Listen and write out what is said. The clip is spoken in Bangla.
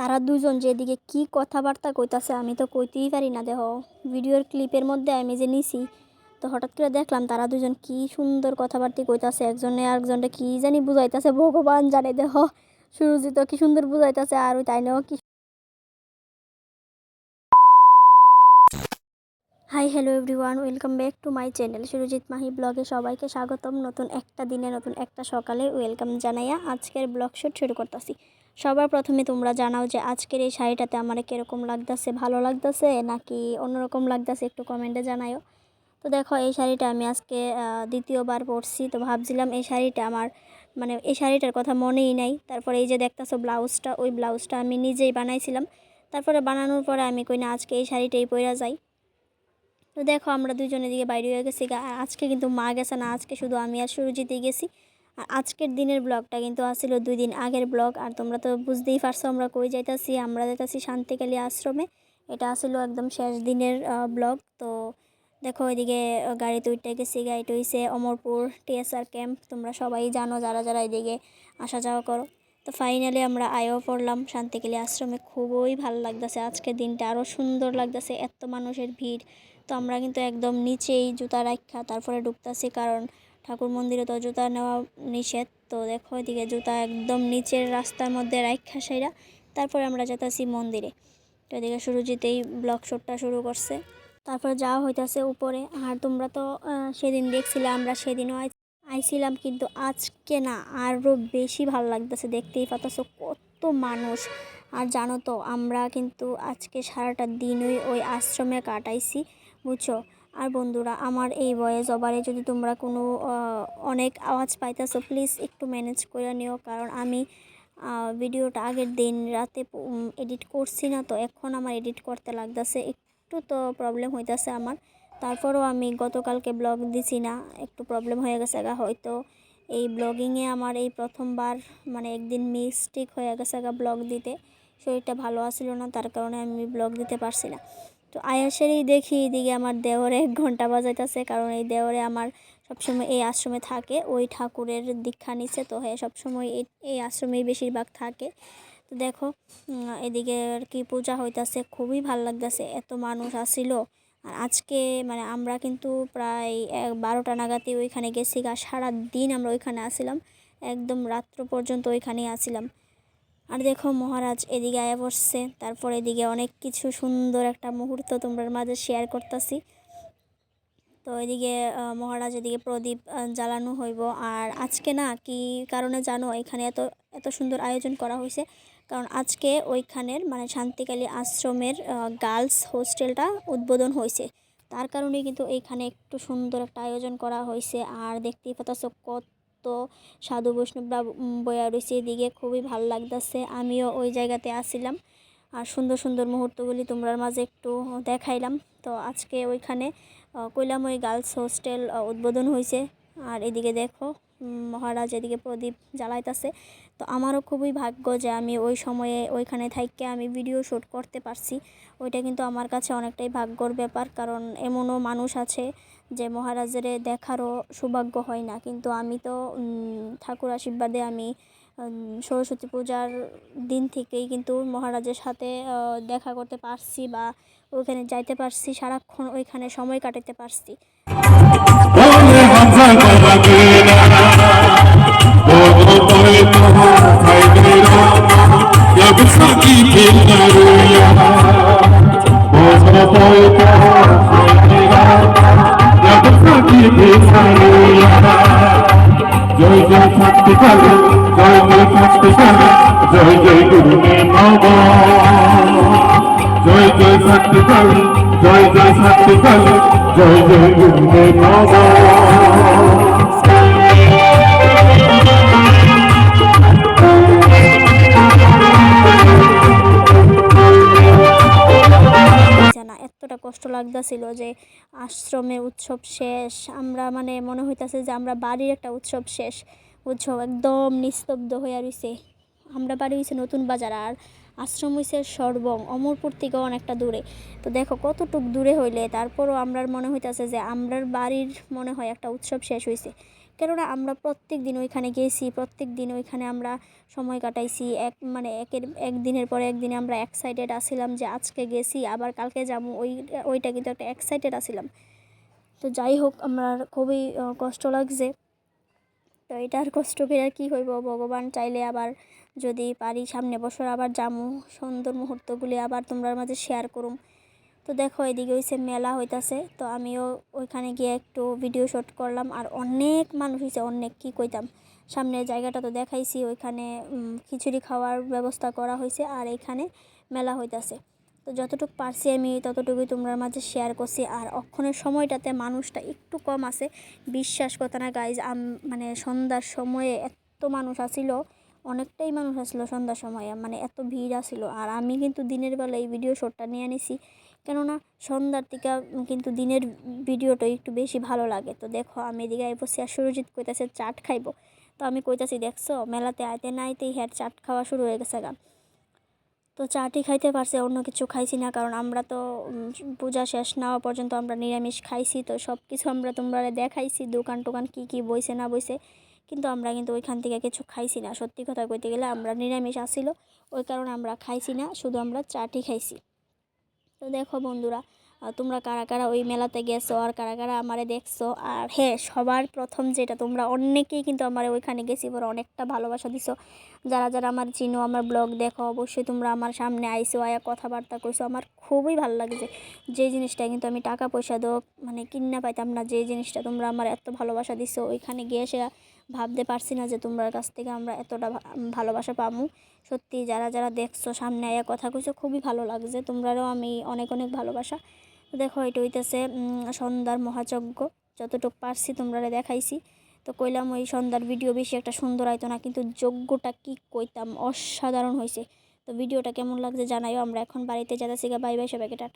তারা দুজন যেদিকে কি কথাবার্তা কইতাছে আমি তো কইতেই পারি না দেহ ভিডিওর ক্লিপের মধ্যে আমি যে নিছি, তো হঠাৎ করে দেখলাম তারা দুজন কি সুন্দর কথাবার্তা কইতাছে, একজনে আরেকজনটা কি জানি বুঝাইতাছে, ভগবান জানে দেহ সুরজিৎ কি সুন্দর বুঝাইতাছে, আর ওই তাই কি hi hello everyone welcome back to my channel Surajit Mahi ব্লগে সবাইকে স্বাগতম। নতুন একটা দিনে, নতুন একটা সকালে ওয়েলকাম জানাইয়া আজকের ব্লগ শুট শুরু করতেছি। সবার প্রথমে তোমরা জানাও যে আজকের এই শাড়িটাতে আমার কীরকম লাগতেছে, ভালো লাগতেছে, নাকি অন্যরকম লাগতেছে একটু কমেন্টে জানাইও তো দেখো, এই শাড়িটা আমি আজকে দ্বিতীয়বার পরছি। তো ভাবছিলাম এই শাড়িটা আমার মানে এই শাড়িটার কথা মনেই নাই। তারপরে এই যে দেখতেছো ব্লাউজটা, ওই ব্লাউজটা আমি নিজেই বানাইছিলাম। তারপরে বানানোর পরে আমি কই না আজকে এই শাড়িটাই পরা যাই। তো দেখো, আমরা দুজনে দিকে বাইরে হয়ে গেছি আজকে কিন্তু মা গেছে না, আজকে শুধু আমি আর সুরজিতেই গেছি। আজকের দিনের ব্লগটা কিন্তু আসছিল দুই দিন আগের ব্লগ। আর তোমরা তো বুঝতেই পারছ, আমরা কই যাইতাছি? আমরা যাইতাছি শান্তিকালী আশ্রমে। এটা আসলে একদম শেষ দিনের ব্লগ। তো দেখো, ওইদিকে গাড়িতে উঠতে গেছি গাড়িটা হইছে অমরপুর টিএসআর ক্যাম্প। তোমরা সবাই জানো, যারা যারা এদিকে আসা যাওয়া করো। তো ফাইনালি আমরা আয়ও পড়লাম। শান্তিকেলী আশ্রমে খুবই ভালো লাগতেছে আজকের দিনটা। আরও সুন্দর লাগতেছে, এত মানুষের ভিড়। তো আমরা কিন্তু একদম নিচেই জুতা রাখা তারপরে ঢুকতেছি। কারণ ঠাকুর মন্দিরে তো জুতা নেওয়া নিষেধ। তো দেখো এদিকে জুতা একদম নিচের রাস্তার মধ্যে রাখা সেরা তারপরে আমরা যেতেছি মন্দিরে। তো এদিকে সুরজিতেই ব্লক শটটা শুরু করছে। তারপর যাওয়া হইতাছে উপরে। আর তোমরা তো সেদিন দেখছিলে, আমরা সেদিনও আইছিলাম কিন্তু আজকে না আরও বেশি ভালো লাগতেছে। দেখতেই পাতাছো কত মানুষ। আর জানো তো, আমরা কিন্তু আজকে সারাটা দিনই ওই আশ্রমে কাটাইছি, বুঝছ? আর বন্ধুরা, আমার এই বয়স ওভারে যদি তোমরা কোনো অনেক আওয়াজ পাইতেছো প্লিজ একটু ম্যানেজ করে নিও। কারণ আমি ভিডিওটা আগের দিন রাতে এডিট করছি না, তো এখন আমার এডিট করতে লাগতেছে। একটু তো প্রবলেম হইতাছে আমার। তারপরও আমি গতকালকে ব্লগ দিছি না, একটু প্রবলেম হয়ে গেছে গা। হয়তো এই ব্লগিংয়ে আমার এই প্রথমবার মানে একদিন মিস্টেক হয়ে গেছে গা ব্লগ দিতে। শরীরটা ভালো আসছিল না, তার কারণে আমি ব্লগ দিতে পারছি না। তো আয়াসেরই দেখি এদিকে আমার দেওরে এক ঘণ্টা বাজাইতেছে, কারণ এই দেওরে আমার সবসময় এই আশ্রমে থাকে, ওই ঠাকুরের দীক্ষা নিচ্ছে তো হ্যাঁ সবসময় এই এই আশ্রমেই বেশিরভাগ থাকে। তো দেখো এদিকে আর কি পূজা হইতাছে, খুবই ভালো লাগতেছে, এত মানুষ আসিল। আর আজকে মানে আমরা কিন্তু প্রায় বারোটা নাগাদই ওইখানে গেছি, গা সারা দিন আমরা ওইখানে আসিলাম, একদম রাত্র পর্যন্ত ওইখানেই আসিলাম। আর দেখো মহারাজ এদিকে আয়া বসছে, তারপর এদিকে অনেক কিছু সুন্দর একটা মুহূর্ত তোমরা মাঝে শেয়ার করতেছি। তো এদিকে মহারাজ এদিকে প্রদীপ জ্বালানো হইব। আর আজকে না, কি কারণে জানো, এখানে এত এত সুন্দর আয়োজন করা হয়েছে কারণ আজকে ওইখানের মানে শান্তিকালী আশ্রমের গার্লস হোস্টেলটা উদ্বোধন হয়েছে তার কারণে কিন্তু এইখানে একটু সুন্দর একটা আয়োজন করা হয়েছে আর দেখতেই পাচ্ছ কত সাধু বৈষ্ণবরা বয়া রয়েছে এদিকে। খুবই ভালো লাগতেছে। আমিও ওই জায়গাতে আসিলাম। আর সুন্দর সুন্দর মুহূর্তগুলি তোমরার মাঝে একটু দেখাইলাম। তো আজকে ওইখানে কৈলাময় গার্লস হোস্টেল উদ্বোধন হয়েছে আর এদিকে দেখো মহারাজ এদিকে প্রদীপ জ্বালাইতেছে। তো আমারও খুবই ভাগ্য যে আমি ওই সময়ে ওইখানে থাইকে আমি ভিডিও শ্যুট করতে পারছি। ওইটা কিন্তু আমার কাছে অনেকটাই ভাগ্যর ব্যাপার, কারণ এমনও মানুষ আছে যে মহারাজের দেখারও সৌভাগ্য হয় না। কিন্তু আমি তো ঠাকুর আশীর্বাদে আমি সরস্বতী পূজার দিন থেকেই কিন্তু মহারাজের সাথে দেখা করতে পারছি বা ওইখানে যাইতে পারছি, সারাক্ষণ ওইখানে সময় কাটাতে পারছি। জয় জয় শক্তি কালে জয় জয় শক্তি কালে জয় জয় গুরু নব জয় জয় শক্তি কালে জয় জয় কালে জয় জয় গুরু নব লাগতেছিল যে আশ্রমে উৎসব শেষ, আমরা মানে মনে হইতাছে যে আমরা বাড়ির একটা উৎসব শেষ। উৎসব একদম নিস্তব্ধ হয়ে রয়েছে আমরা বাড়ি হয়েছে নতুন বাজার আর আশ্রম হয়েছে সর্বং, অমরপুর থেকে অনেকটা দূরে। তো দেখো কতটুক দূরে হইলে, তারপরও আমরার মনে হইতেছে যে আমরার বাড়ির মনে হয় একটা উৎসব শেষ হয়েছে কেননা আমরা প্রত্যেক দিন ওইখানে গেছি প্রত্যেক দিন ওইখানে আমরা সময় কাটাইছি। এক মানে একের, একদিনের পরে একদিনে আমরা এক্সাইটেড আসছিলাম যে আজকে গেছি, আবার কালকে যাব। ওই, ওইটা কিন্তু একটা এক্সাইটেড আসছিলাম তো যাই হোক, আমার খুবই কষ্ট লাগছে। তো এটার কষ্ট করে আর কী হইব? ভগবান চাইলে আবার যদি পারি সামনে বছর আবার যামু সুন্দর মুহূর্তগুলি আবার তোমরার মাঝে শেয়ার করুম। তো দেখো এদিকে হইছে মেলা হইতাছে, তো আমিও ওইখানে গিয়ে একটু ভিডিও শ্যুট করলাম আর অনেক মানুষ হয়েছে অনেক কী কইতাম। সামনের জায়গাটা তো দেখাইছি, ওইখানে খিচুড়ি খাওয়ার ব্যবস্থা করা হয়েছে আর এখানে মেলা হইতাছে। তো যতটুকু পারছি আমি ততটুকুই তোমরার মাঝে শেয়ার করছি আর অক্ষণের সময়টাতে মানুষটা একটু কম আছে। বিশ্বাস করতে না গাইজ মানে সন্ধ্যার সময়ে এত মানুষ আসিল অনেকটাই মানুষ আসলো সন্ধ্যার সময় মানে এত ভিড় আসিল। আর আমি কিন্তু দিনের বেলা এই ভিডিও শ্যুটটা নিয়ে নিছি কেননা সন্ধ্যার থেকে কিন্তু দিনের ভিডিওটা একটু বেশি ভালো লাগে। তো দেখো, আমি এদিকে আই বসে আর সুরজিৎ কইতাছে চাট খাইবো। তো আমি কইতাছি, দেখছ, মেলাতে আইতে না আইতেই হ্যার চাট খাওয়া শুরু হয়ে গেছে গা। তো চাটি খাইতে পারছে, অন্য কিছু খাইছি না, কারণ আমরা তো পূজা শেষ না হওয়া পর্যন্ত আমরা নিরামিষ খাইছি। তো সব কিছু আমরা তোমরা দেখাইছি দোকান টোকান কী কী বইছে না বইছে। কিন্তু আমরা কিন্তু ওইখান থেকে কিছু খাইছি না। সত্যি কথা কইতে গেলে আমরা নিরামিষ আসিল ওই কারণে আমরা খাইছি না, শুধু আমরা চাটি খাইছি। তো দেখো বন্ধুরা তোমরা কারা কারা ওই মেলাতে গেছো আর কারা কারা আমারে দেখছ? আর হ্যাঁ সবার প্রথম যেটা, তোমরা অনেকেই কিন্তু আমার ওইখানে গেছি পরে অনেকটা ভালোবাসা দিছো। যারা যারা আমার চিনো, আমার ব্লগ দেখো, অবশ্যই তোমরা আমার সামনে আইসো, আয়া কথাবার্তা কইছো আমার খুবই ভালো লাগছে যে জিনিসটা কিন্তু আমি টাকা পয়সা দো মানে কিনা পাইতাম না, যে জিনিসটা তোমরা আমার এত ভালোবাসা দিছো, ওইখানে গিয়ে সে ভাবতে পারছি না যে তোমার কাছ থেকে আমরা এতটা ভালোবাসা পামু সত্যি যারা যারা দেখছ, সামনে আয়া কথা কইছো, খুবই ভালো লাগছে। তোমরারও আমি অনেক অনেক ভালোবাসা। দেখো, এটা হইতেছে সন্ধ্যার মহাযজ্ঞ। যতটুকু পারছি তোমরা দেখাইছি। তো কইলাম ওই সন্ধ্যার ভিডিও বেশি একটা সুন্দর হয়তো না, কিন্তু যজ্ঞটা কি কইতাম, অসাধারণ হয়েছে তো ভিডিওটা কেমন লাগছে জানাইও, আমরা এখন বাড়িতে যাচ্ছি বাই বাই সবাইকে, টাটা।